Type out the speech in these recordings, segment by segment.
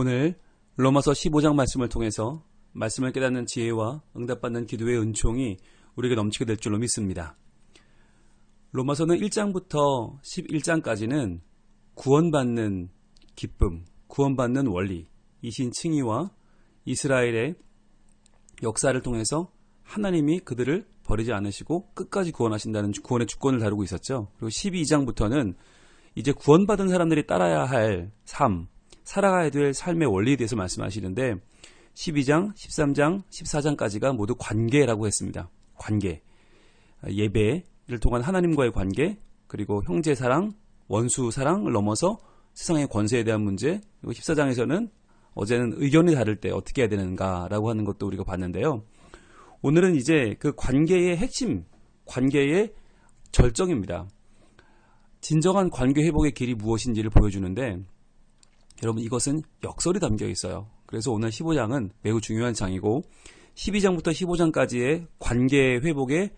오늘 로마서 15장 말씀을 통해서 말씀을 깨닫는 지혜와 응답받는 기도의 은총이 우리에게 넘치게 될 줄로 믿습니다. 로마서는 1장부터 11장까지는 구원받는 기쁨, 구원받는 원리, 이신 칭의와 이스라엘의 역사를 통해서 하나님이 그들을 버리지 않으시고 끝까지 구원하신다는 구원의 주권을 다루고 있었죠. 그리고 12장부터는 이제 구원받은 사람들이 따라야 할 삶, 살아가야 될 삶의 원리에 대해서 말씀하시는데 12장, 13장, 14장까지가 모두 관계라고 했습니다. 관계. 예배를 통한 하나님과의 관계, 그리고 형제 사랑, 원수 사랑을 넘어서 세상의 권세에 대한 문제, 그리고 14장에서는 어제는 의견이 다를 때 어떻게 해야 되는가라고 하는 것도 우리가 봤는데요. 오늘은 이제 그 관계의 핵심, 관계의 절정입니다. 진정한 관계 회복의 길이 무엇인지를 보여주는데 여러분 이것은 역설이 담겨 있어요. 그래서 오늘 15장은 매우 중요한 장이고 12장부터 15장까지의 관계 회복의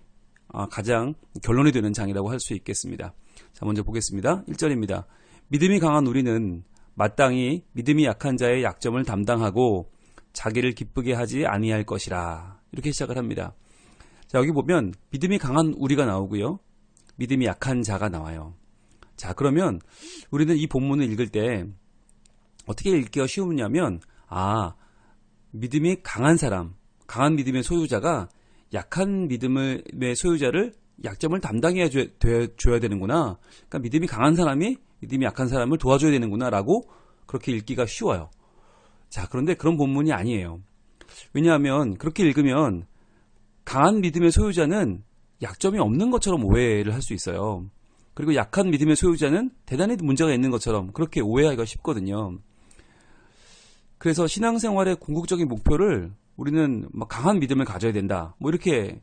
아, 가장 결론이 되는 장이라고 할 수 있겠습니다. 자, 먼저 보겠습니다. 1절입니다. 믿음이 강한 우리는 마땅히 믿음이 약한 자의 약점을 담당하고 자기를 기쁘게 하지 아니할 것이라. 이렇게 시작을 합니다. 자, 여기 보면 믿음이 강한 우리가 나오고요. 믿음이 약한 자가 나와요. 자, 그러면 우리는 이 본문을 읽을 때 어떻게 읽기가 쉬우냐면 아, 믿음이 강한 사람, 강한 믿음의 소유자가 약한 믿음의 소유자를 약점을 담당해야 줘야 되는구나. 그러니까 믿음이 강한 사람이 믿음이 약한 사람을 도와줘야 되는구나라고 그렇게 읽기가 쉬워요. 자, 그런데 그런 본문이 아니에요. 왜냐하면 그렇게 읽으면 강한 믿음의 소유자는 약점이 없는 것처럼 오해를 할 수 있어요. 그리고 약한 믿음의 소유자는 대단히 문제가 있는 것처럼 그렇게 오해하기가 쉽거든요. 그래서 신앙생활의 궁극적인 목표를 우리는 강한 믿음을 가져야 된다. 뭐 이렇게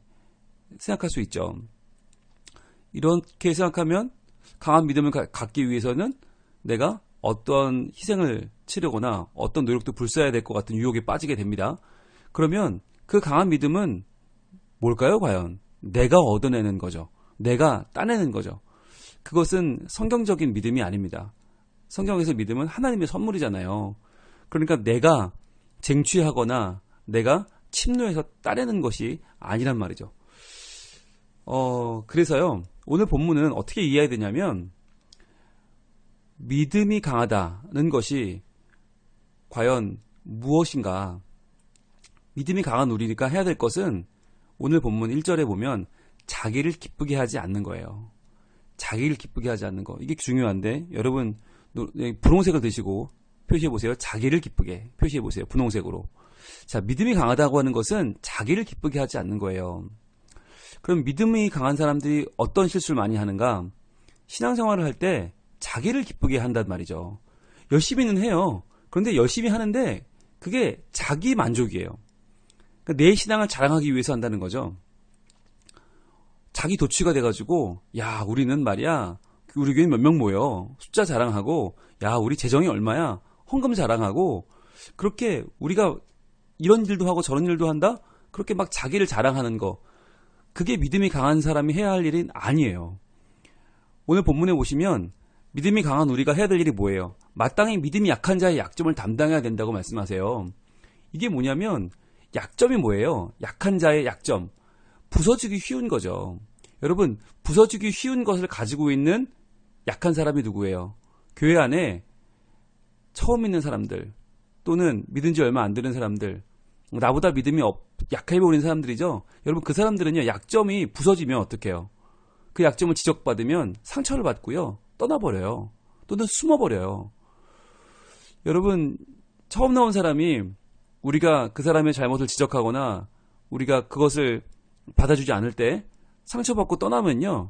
생각할 수 있죠. 이렇게 생각하면 강한 믿음을 갖기 위해서는 내가 어떤 희생을 치르거나 어떤 노력도 불사해야 될 것 같은 유혹에 빠지게 됩니다. 그러면 그 강한 믿음은 뭘까요, 과연? 내가 얻어내는 거죠. 내가 따내는 거죠. 그것은 성경적인 믿음이 아닙니다. 성경에서 믿음은 하나님의 선물이잖아요. 그러니까 내가 쟁취하거나 내가 침노해서 따내는 것이 아니란 말이죠. 어, 그래서요, 오늘 본문은 어떻게 이해해야 되냐면, 믿음이 강하다는 것이 과연 무엇인가? 믿음이 강한 우리가 해야 될 것은 오늘 본문 1절에 보면 자기를 기쁘게 하지 않는 거예요. 자기를 기쁘게 하지 않는 거. 이게 중요한데 여러분 예, 분홍색을 드시고 표시해 보세요. 자기를 기쁘게 표시해 보세요. 분홍색으로. 자, 믿음이 강하다고 하는 것은 자기를 기쁘게 하지 않는 거예요. 그럼 믿음이 강한 사람들이 어떤 실수를 많이 하는가? 신앙생활을 할 때 자기를 기쁘게 한단 말이죠. 열심히는 해요. 그런데 열심히 하는데 그게 자기 만족이에요. 그러니까 내 신앙을 자랑하기 위해서 한다는 거죠. 자기 도취가 돼가지고 야 우리는 말이야 우리 교회 몇명 모여 숫자 자랑하고 야 우리 재정이 얼마야 헌금 자랑하고 그렇게 우리가 이런 일도 하고 저런 일도 한다 그렇게 막 자기를 자랑하는 거 그게 믿음이 강한 사람이 해야 할 일은 아니에요. 오늘 본문에 보시면 믿음이 강한 우리가 해야 될 일이 뭐예요? 마땅히 믿음이 약한 자의 약점을 담당해야 된다고 말씀하세요. 이게 뭐냐면 약점이 뭐예요? 약한 자의 약점. 부서지기 쉬운 거죠. 여러분, 부서지기 쉬운 것을 가지고 있는 약한 사람이 누구예요? 교회 안에 처음 있는 사람들, 또는 믿은 지 얼마 안 되는 사람들, 나보다 믿음이 약해 보이는 사람들이죠? 여러분, 그 사람들은요, 약점이 부서지면 어떡해요? 그 약점을 지적받으면 상처를 받고요, 떠나버려요. 또는 숨어버려요. 여러분, 처음 나온 사람이 우리가 그 사람의 잘못을 지적하거나 우리가 그것을 받아주지 않을 때 상처받고 떠나면요.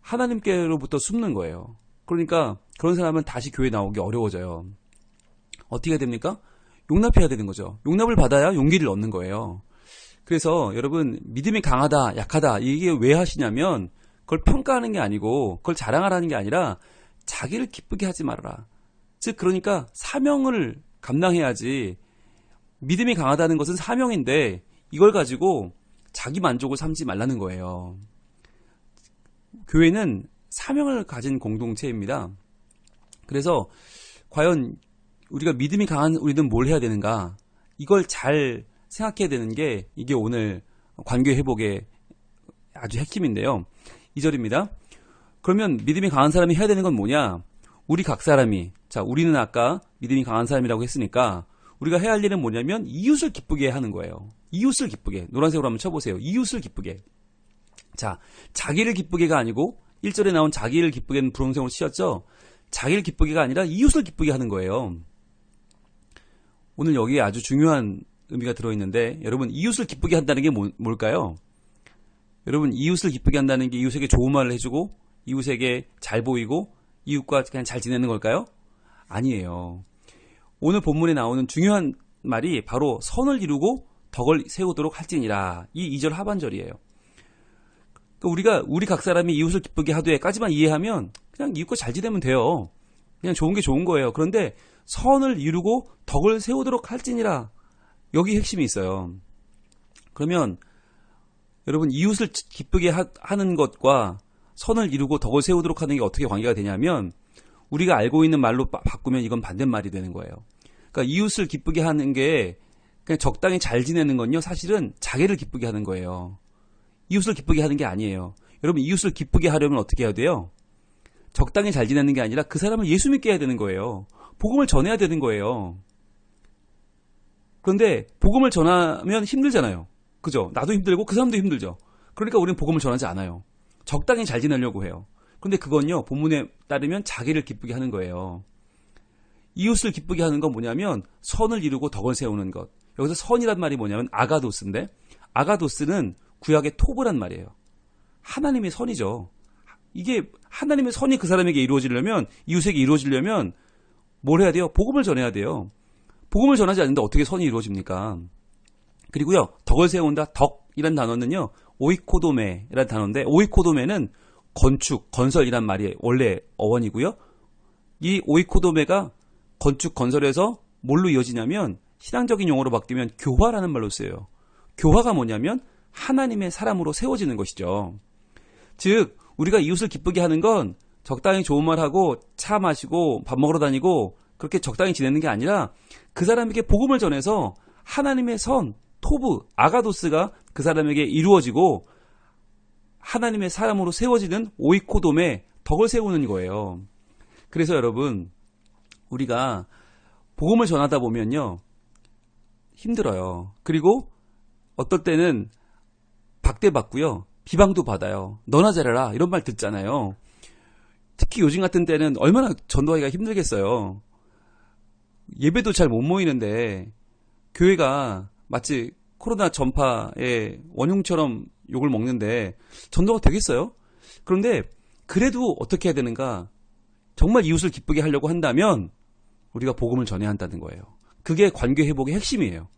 하나님께로부터 숨는 거예요. 그러니까 그런 사람은 다시 교회 나오기 어려워져요. 어떻게 됩니까? 용납해야 되는 거죠. 용납을 받아야 용기를 얻는 거예요. 그래서 여러분 믿음이 강하다, 약하다 이게 왜 하시냐면 그걸 평가하는 게 아니고 그걸 자랑하라는 게 아니라 자기를 기쁘게 하지 말아라. 즉 그러니까 사명을 감당해야지 믿음이 강하다는 것은 사명인데 이걸 가지고 자기 만족을 삼지 말라는 거예요. 교회는 사명을 가진 공동체입니다. 그래서 과연 우리가 믿음이 강한 우리는 뭘 해야 되는가? 이걸 잘 생각해야 되는 게 이게 오늘 관계 회복의 아주 핵심인데요. 2절입니다. 그러면 믿음이 강한 사람이 해야 되는 건 뭐냐? 우리 각 사람이 자, 우리는 아까 믿음이 강한 사람이라고 했으니까 우리가 해야 할 일은 뭐냐면 이웃을 기쁘게 하는 거예요. 이웃을 기쁘게. 노란색으로 한번 쳐보세요. 이웃을 기쁘게. 자, 자기를 기쁘게가 아니고 1절에 나온 자기를 기쁘게는 분홍색으로 치셨죠? 자기를 기쁘게가 아니라 이웃을 기쁘게 하는 거예요. 오늘 여기에 아주 중요한 의미가 들어있는데 여러분 이웃을 기쁘게 한다는 게 뭐- 뭘까요? 여러분 이웃을 기쁘게 한다는 게 이웃에게 좋은 말을 해주고 이웃에게 잘 보이고 이웃과 그냥 잘 지내는 걸까요? 아니에요. 오늘 본문에 나오는 중요한 말이 바로 선을 이루고 덕을 세우도록 할지니라. 이 2절 하반절이에요. 그러니까 우리가 우리 각 사람이 이웃을 기쁘게 하되,까지만 이해하면 그냥 이웃과 잘 지내면 돼요. 그냥 좋은 게 좋은 거예요. 그런데 선을 이루고 덕을 세우도록 할지니라. 여기 핵심이 있어요. 그러면 여러분 이웃을 기쁘게 하, 는 것과 선을 이루고 덕을 세우도록 하는 게 어떻게 관계가 되냐면 우리가 알고 있는 말로 바, 바꾸면 이건 반대말이 되는 거예요. 그러니까 이웃을 기쁘게 하는 게 그냥 적당히 잘 지내는 건요. 사실은 자기를 기쁘게 하는 거예요. 이웃을 기쁘게 하는 게 아니에요. 여러분 이웃을 기쁘게 하려면 어떻게 해야 돼요? 적당히 잘 지내는 게 아니라 그 사람을 예수 믿게 해야 되는 거예요. 복음을 전해야 되는 거예요. 그런데 복음을 전하면 힘들잖아요. 그죠? 나도 힘들고 그 사람도 힘들죠. 그러니까 우리는 복음을 전하지 않아요. 적당히 잘 지내려고 해요. 근데 그건요, 본문에 따르면 자기를 기쁘게 하는 거예요. 이웃을 기쁘게 하는 건 뭐냐면 선을 이루고 덕을 세우는 것. 여기서 선이란 말이 뭐냐면 아가도스인데 아가도스는 구약의 토브란 말이에요. 하나님의 선이죠. 이게 하나님의 선이 그 사람에게 이루어지려면 이웃에게 이루어지려면 뭘 해야 돼요? 복음을 전해야 돼요. 복음을 전하지 않는데 어떻게 선이 이루어집니까? 그리고요, 덕을 세운다. 덕이란 단어는요, 오이코도메라는 단어인데, 오이코도메는 건축, 건설이란 말이 원래 어원이고요. 이 오이코도메가 건축, 건설에서 뭘로 이어지냐면, 신앙적인 용어로 바뀌면 교화라는 말로 쓰여요. 교화가 뭐냐면, 하나님의 사람으로 세워지는 것이죠. 즉, 우리가 이웃을 기쁘게 하는 건 적당히 좋은 말 하고 차 마시고 밥 먹으러 다니고 그렇게 적당히 지내는 게 아니라 그 사람에게 복음을 전해서 하나님의 선, 토브, 아가도스가 그 사람에게 이루어지고 하나님의 사람으로 세워지는 오이코돔에 덕을 세우는 거예요. 그래서 여러분, 우리가 복음을 전하다 보면요. 힘들어요. 그리고 어떨 때는 박대받고요. 비방도 받아요. 너나 잘해라. 이런 말 듣잖아요. 특히 요즘 같은 때는 얼마나 전도하기가 힘들겠어요. 예배도 잘 못 모이는데 교회가 마치 코로나 전파의 원흉처럼 욕을 먹는데 전도가 되겠어요? 그런데 그래도 어떻게 해야 되는가? 정말 이웃을 기쁘게 하려고 한다면 우리가 복음을 전해야 한다는 거예요. 그게 관계 회복의 핵심이에요.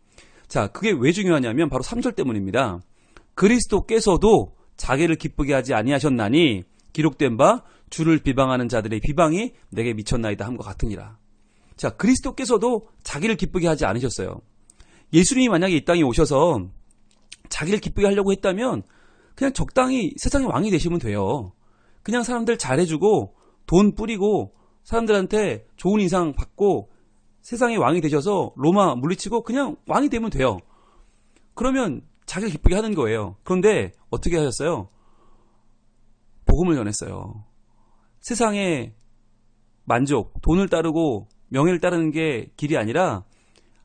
자, 그게 왜 중요하냐면 바로 3절 때문입니다. 그리스도께서도 자기를 기쁘게 하지 아니하셨나니 기록된 바 주를 비방하는 자들의 비방이 내게 미쳤나이다 함과 같으니라. 자, 그리스도께서도 자기를 기쁘게 하지 않으셨어요. 예수님이 만약에 이 땅에 오셔서 자기를 기쁘게 하려고 했다면 그냥 적당히 세상의 왕이 되시면 돼요. 그냥 사람들 잘해주고 돈 뿌리고 사람들한테 좋은 인상 받고 세상의 왕이 되셔서 로마 물리치고 그냥 왕이 되면 돼요. 그러면 자기를 기쁘게 하는 거예요. 그런데 어떻게 하셨어요? 복음을 전했어요. 세상의 만족, 돈을 따르고 명예를 따르는 게 길이 아니라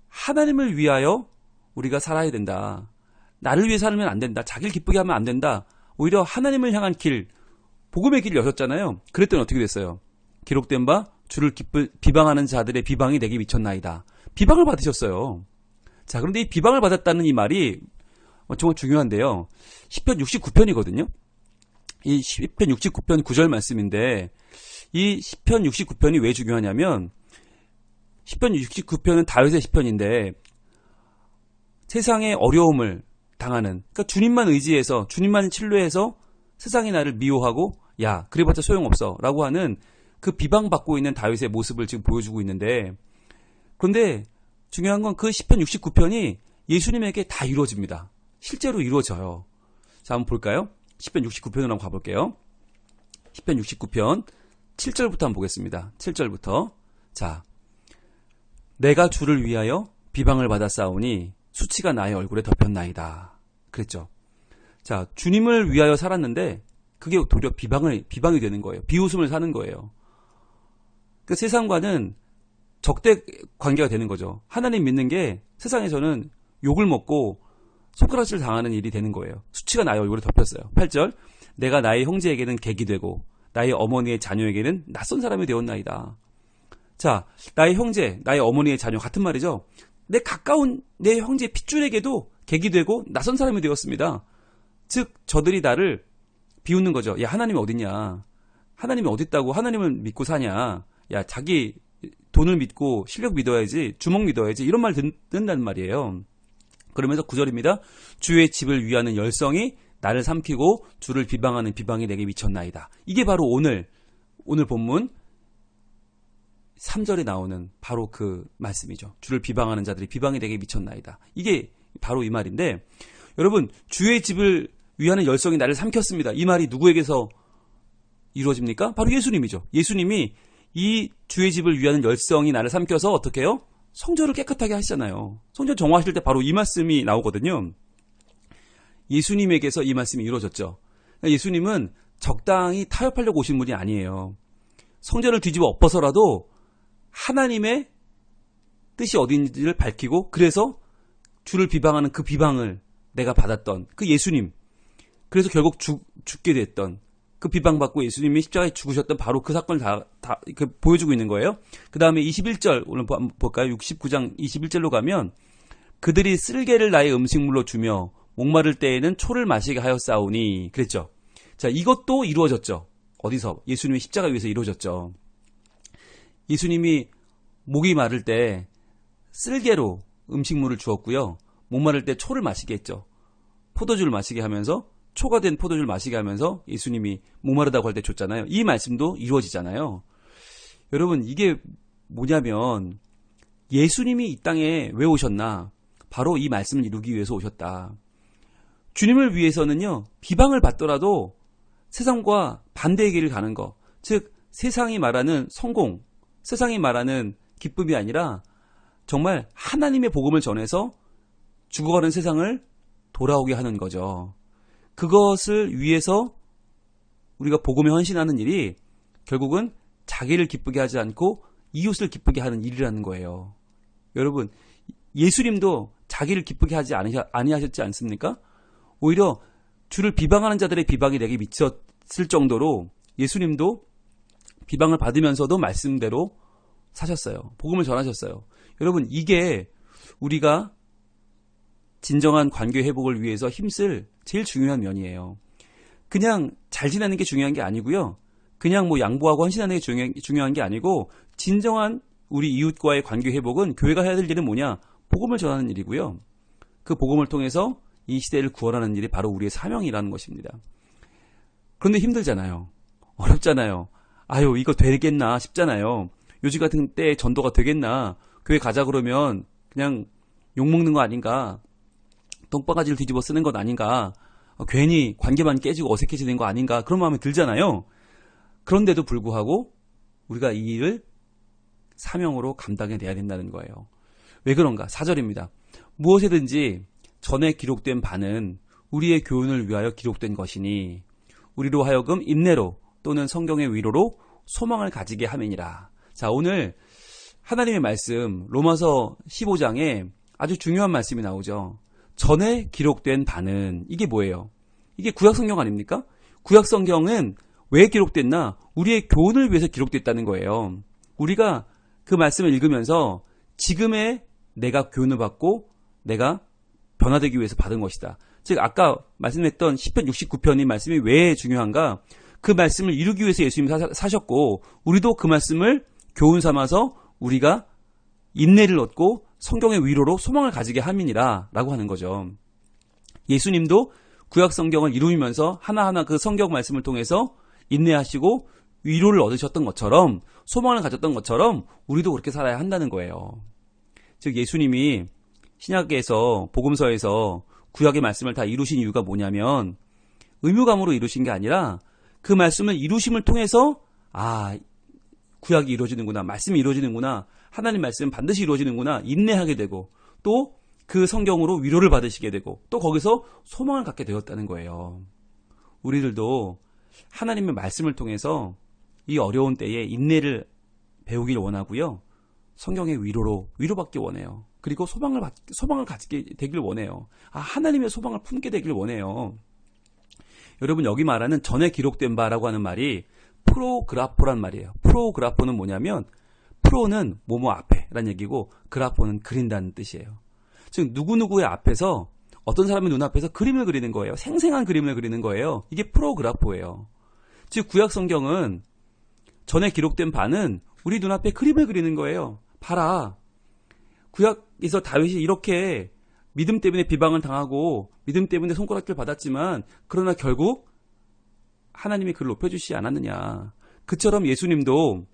하나님을 위하여 우리가 살아야 된다. 나를 위해 살면 안 된다. 자기를 기쁘게 하면 안 된다. 오히려 하나님을 향한 길, 복음의 길을 여셨잖아요. 그랬더니 어떻게 됐어요? 기록된 바 주를 기쁘, 비방하는 자들의 비방이 내게 미쳤나이다. 비방을 받으셨어요. 자, 그런데 이 비방을 받았다는 이 말이 정말 중요한데요. 10편 69편이거든요. 이 10편 69편 9절 말씀인데 이 10편 69편이 왜 중요하냐면 10편 69편은 다윗의 시편인데 세상의 어려움을 당하는 그러니까 주님만 의지해서 주님만 신뢰해서 세상이 나를 미워하고 야 그래봤자 소용없어라고 하는 그 비방받고 있는 다윗의 모습을 지금 보여주고 있는데 그런데 중요한 건 그 10편 69편이 예수님에게 다 이루어집니다. 실제로 이루어져요. 자 한번 볼까요? 10편 69편으로 한번 가볼게요. 10편 69편 7절부터 한번 보겠습니다. 7절부터 자 내가 주를 위하여 비방을 받아 싸우니 수치가 나의 얼굴에 덮였나이다. 그랬죠. 자, 주님을 위하여 살았는데 그게 도리어 비방을 비방이 되는 거예요. 비웃음을 사는 거예요. 그 세상과는 적대 관계가 되는 거죠. 하나님 믿는 게 세상에서는 욕을 먹고 손가락질 당하는 일이 되는 거예요. 수치가 나의 얼굴에 덮였어요. 8절 내가 나의 형제에게는 객이 되고 나의 어머니의 자녀에게는 낯선 사람이 되었나이다. 자, 나의 형제, 나의 어머니의 자녀 같은 말이죠. 내 가까운 내 형제 핏줄에게도 객이 되고 낯선 사람이 되었습니다. 즉 저들이 나를 비웃는 거죠. 야 하나님이 어딨냐? 하나님이 어딨다고 하나님을 믿고 사냐? 야 자기 돈을 믿고 실력 믿어야지 주먹 믿어야지 이런 말 듣는다는 말이에요. 그러면서 구절입니다. 주의 집을 위하는 열성이 나를 삼키고 주를 비방하는 비방이 내게 미쳤나이다. 이게 바로 오늘 오늘 본문 3절에 나오는 바로 그 말씀이죠. 주를 비방하는 자들이 비방이 되게 미쳤나이다. 이게 바로 이 말인데 여러분 주의 집을 위하는 열성이 나를 삼켰습니다. 이 말이 누구에게서 이루어집니까? 바로 예수님이죠. 예수님이 이 주의 집을 위하는 열성이 나를 삼켜서 어떻게 해요? 성전을 깨끗하게 하시잖아요. 성전 정화하실 때 바로 이 말씀이 나오거든요. 예수님에게서 이 말씀이 이루어졌죠. 예수님은 적당히 타협하려고 오신 분이 아니에요. 성전을 뒤집어 엎어서라도 하나님의 뜻이 어딘지를 밝히고 그래서 주를 비방하는 그 비방을 내가 받았던 그 예수님 그래서 결국 죽, 죽게 됐던 그 비방받고 예수님이 십자가에 죽으셨던 바로 그 사건을 다, 다그 보여주고 있는 거예요. 그 다음에 21절 오늘 보- 한번 볼까요? 69장 21절로 가면 그들이 쓸개를 나의 음식물로 주며 목마를 때에는 초를 마시게 하여 싸우니 그랬죠. 자 이것도 이루어졌죠. 어디서 예수님의 십자가 위에서 이루어졌죠. 예수님이 목이 마를 때 쓸개로 음식물을 주었고요. 목마를 때 초를 마시게 했죠. 포도주를 마시게 하면서 초가 된 포도주를 마시게 하면서 예수님이 목마르다고 할 때 줬잖아요. 이 말씀도 이루어지잖아요. 여러분 이게 뭐냐면 예수님이 이 땅에 왜 오셨나? 바로 이 말씀을 이루기 위해서 오셨다. 주님을 위해서는요, 비방을 받더라도 세상과 반대의 길을 가는 거. 즉, 세상이 말하는 성공, 세상이 말하는 기쁨이 아니라 정말 하나님의 복음을 전해서 죽어가는 세상을 돌아오게 하는 거죠. 그것을 위해서 우리가 복음에 헌신하는 일이 결국은 자기를 기쁘게 하지 않고 이웃을 기쁘게 하는 일이라는 거예요. 여러분, 예수님도 자기를 기쁘게 하지 아니하- 아니하셨지 않습니까? 오히려 주를 비방하는 자들의 비방이 내게 미쳤을 정도로 예수님도 비방을 받으면서도 말씀대로 사셨어요. 복음을 전하셨어요. 여러분, 이게 우리가 진정한 관계 회복을 위해서 힘쓸 제일 중요한 면이에요. 그냥 잘 지내는 게 중요한 게 아니고요. 그냥 뭐 양보하고 헌신하는 게 중요한, 중요한 게 아니고 진정한 우리 이웃과의 관계 회복은 교회가 해야 될 일은 뭐냐? 복음을 전하는 일이고요. 그 복음을 통해서 이 시대를 구원하는 일이 바로 우리의 사명이라는 것입니다. 그런데 힘들잖아요. 어렵잖아요. 아유, 이거 되겠나 싶잖아요. 요즘 같은 때 전도가 되겠나. 교회 가자 그러면 그냥 욕먹는 거 아닌가. 똥바가지를 뒤집어 쓰는 것 아닌가. 어, 괜히 관계만 깨지고 어색해지는 거 아닌가. 그런 마음이 들잖아요. 그런데도 불구하고 우리가 이 일을 사명으로 감당해내야 된다는 거예요. 왜 그런가? 사절입니다. 무엇이든지 전에 기록된 바는 우리의 교훈을 위하여 기록된 것이니 우리로 하여금 인내로 또는 성경의 위로로 소망을 가지게 함이니라. 자, 오늘 하나님의 말씀 로마서 15장에 아주 중요한 말씀이 나오죠. 전에 기록된 바는 이게 뭐예요? 이게 구약 성경 아닙니까? 구약 성경은 왜 기록됐나? 우리의 교훈을 위해서 기록됐다는 거예요. 우리가 그 말씀을 읽으면서 지금의 내가 교훈을 받고 내가 변화되기 위해서 받은 것이다. 즉 아까 말씀했던 10편 69편의 말씀이 왜 중요한가? 그 말씀을 이루기 위해서 예수님이 사- 사셨고 우리도 그 말씀을 교훈 삼아서 우리가 인내를 얻고 성경의 위로로 소망을 가지게 함이니라 라고 하는 거죠. 예수님도 구약 성경을 이루면서 하나하나 그 성경 말씀을 통해서 인내하시고 위로를 얻으셨던 것처럼 소망을 가졌던 것처럼 우리도 그렇게 살아야 한다는 거예요. 즉 예수님이 신약에서 복음서에서 구약의 말씀을 다 이루신 이유가 뭐냐면 의무감으로 이루신 게 아니라 그 말씀을 이루심을 통해서 아 구약이 이루어지는구나 말씀이 이루어지는구나 하나님 말씀 반드시 이루어지는구나 인내하게 되고 또 그 성경으로 위로를 받으시게 되고 또 거기서 소망을 갖게 되었다는 거예요. 우리들도 하나님의 말씀을 통해서 이 어려운 때에 인내를 배우길 원하고요. 성경의 위로로 위로받기 원해요. 그리고 소망을 받, 소망을 갖게 되길 원해요. 아, 하나님의 소망을 품게 되길 원해요. 여러분 여기 말하는 전에 기록된 바라고 하는 말이 프로그라포란 말이에요. 프로그라포는 뭐냐면 프로는 뭐뭐 앞에라는 얘기고 그라포는 그린다는 뜻이에요. 즉 누구누구의 앞에서 어떤 사람의 눈앞에서 그림을 그리는 거예요. 생생한 그림을 그리는 거예요. 이게 프로그라포예요. 즉 구약 성경은 전에 기록된 바는 우리 눈앞에 그림을 그리는 거예요. 봐라. 구약에서 다윗이 이렇게 믿음 때문에 비방을 당하고 믿음 때문에 손가락질 받았지만 그러나 결국 하나님이 그를 높여주시지 않았느냐. 그처럼 예수님도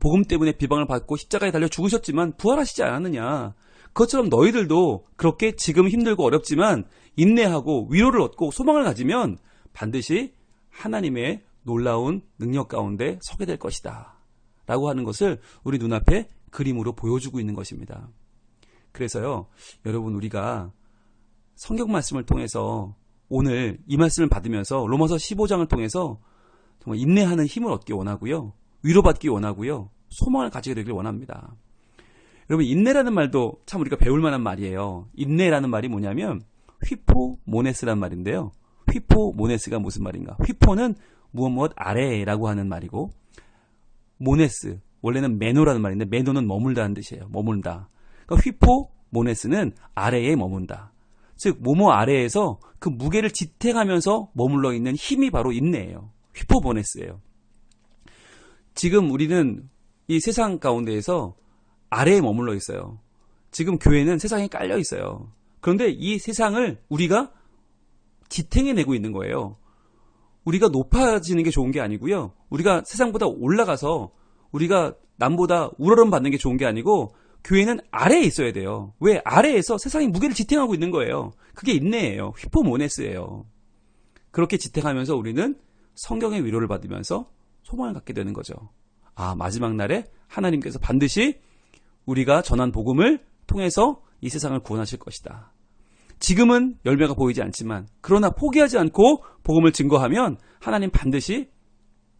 복음 때문에 비방을 받고 십자가에 달려 죽으셨지만 부활하시지 않았느냐. 그것처럼 너희들도 그렇게 지금 힘들고 어렵지만 인내하고 위로를 얻고 소망을 가지면 반드시 하나님의 놀라운 능력 가운데 서게 될 것이다. 라고 하는 것을 우리 눈앞에 그림으로 보여주고 있는 것입니다. 그래서요, 여러분, 우리가 성경 말씀을 통해서 오늘 이 말씀을 받으면서 로마서 15장을 통해서 정말 인내하는 힘을 얻기 원하고요. 위로받기 원하고요. 소망을 가지게 되길 원합니다. 여러분, 인내라는 말도 참 우리가 배울 만한 말이에요. 인내라는 말이 뭐냐면 휘포모네스란 말인데요. 휘포모네스가 무슨 말인가? 휘포는 무엇 무엇 아래라고 하는 말이고 모네스 원래는 메노라는 말인데 메노는 머물다는 뜻이에요. 머문다. 그러니까 휘포모네스는 아래에 머문다. 즉 모모 아래에서 그 무게를 지탱하면서 머물러 있는 힘이 바로 인내예요. 휘포모네스예요. 지금 우리는 이 세상 가운데에서 아래에 머물러 있어요. 지금 교회는 세상에 깔려 있어요. 그런데 이 세상을 우리가 지탱해내고 있는 거예요. 우리가 높아지는 게 좋은 게 아니고요. 우리가 세상보다 올라가서 우리가 남보다 우러름 받는 게 좋은 게 아니고 교회는 아래에 있어야 돼요. 왜? 아래에서 세상이 무게를 지탱하고 있는 거예요. 그게 인내예요. 휘포모네스예요. 그렇게 지탱하면서 우리는 성경의 위로를 받으면서 소망을 갖게 되는 거죠. 아, 마지막 날에 하나님께서 반드시 우리가 전한 복음을 통해서 이 세상을 구원하실 것이다. 지금은 열매가 보이지 않지만 그러나 포기하지 않고 복음을 증거하면 하나님 반드시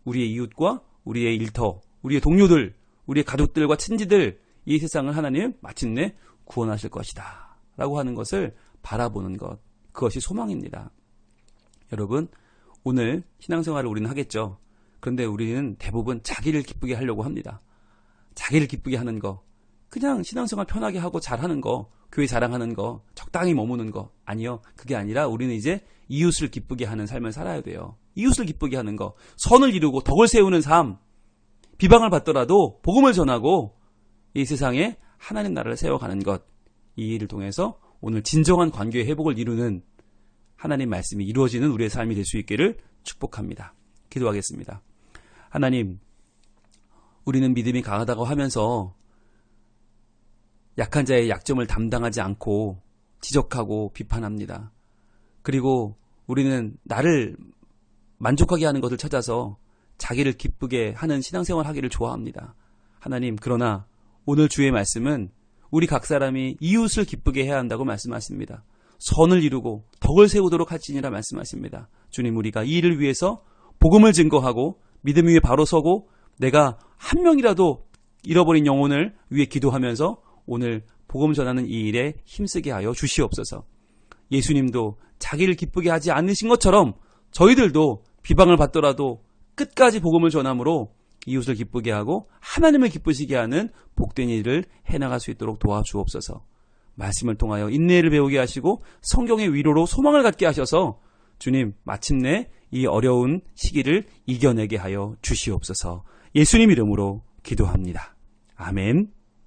우리의 이웃과 우리의 일터, 우리의 동료들, 우리의 가족들과 친지들 이 세상을 하나님 마침내 구원하실 것이다. 라고 하는 것을 바라보는 것. 그것이 소망입니다. 여러분, 오늘 신앙생활을 우리는 하겠죠. 그런데 우리는 대부분 자기를 기쁘게 하려고 합니다. 자기를 기쁘게 하는 거. 그냥 신앙생활 편하게 하고 잘하는 거. 교회 자랑하는 거, 적당히 머무는 거. 아니요. 그게 아니라 우리는 이제 이웃을 기쁘게 하는 삶을 살아야 돼요. 이웃을 기쁘게 하는 거. 선을 이루고 덕을 세우는 삶. 비방을 받더라도 복음을 전하고 이 세상에 하나님 나라를 세워가는 것. 이 일을 통해서 오늘 진정한 관계의 회복을 이루는 하나님 말씀이 이루어지는 우리의 삶이 될 수 있기를 축복합니다. 기도하겠습니다. 하나님, 우리는 믿음이 강하다고 하면서 약한 자의 약점을 담당하지 않고 지적하고 비판합니다. 그리고 우리는 나를 만족하게 하는 것을 찾아서 자기를 기쁘게 하는 신앙생활 하기를 좋아합니다. 하나님, 그러나 오늘 주의 말씀은 우리 각 사람이 이웃을 기쁘게 해야 한다고 말씀하십니다. 선을 이루고 덕을 세우도록 할지니라 말씀하십니다. 주님, 우리가 이 일을 위해서 복음을 증거하고 믿음 위에 바로 서고 내가 한 명이라도 잃어버린 영혼을 위해 기도하면서 오늘 복음 전하는 이 일에 힘쓰게 하여 주시옵소서. 예수님도 자기를 기쁘게 하지 않으신 것처럼 저희들도 비방을 받더라도 끝까지 복음을 전함으로 이웃을 기쁘게 하고 하나님을 기쁘시게 하는 복된 일을 해나갈 수 있도록 도와주옵소서. 말씀을 통하여 인내를 배우게 하시고 성경의 위로로 소망을 갖게 하셔서 주님 마침내 이 어려운 시기를 이겨내게 하여 주시옵소서. 예수님 이름으로 기도합니다. 아멘.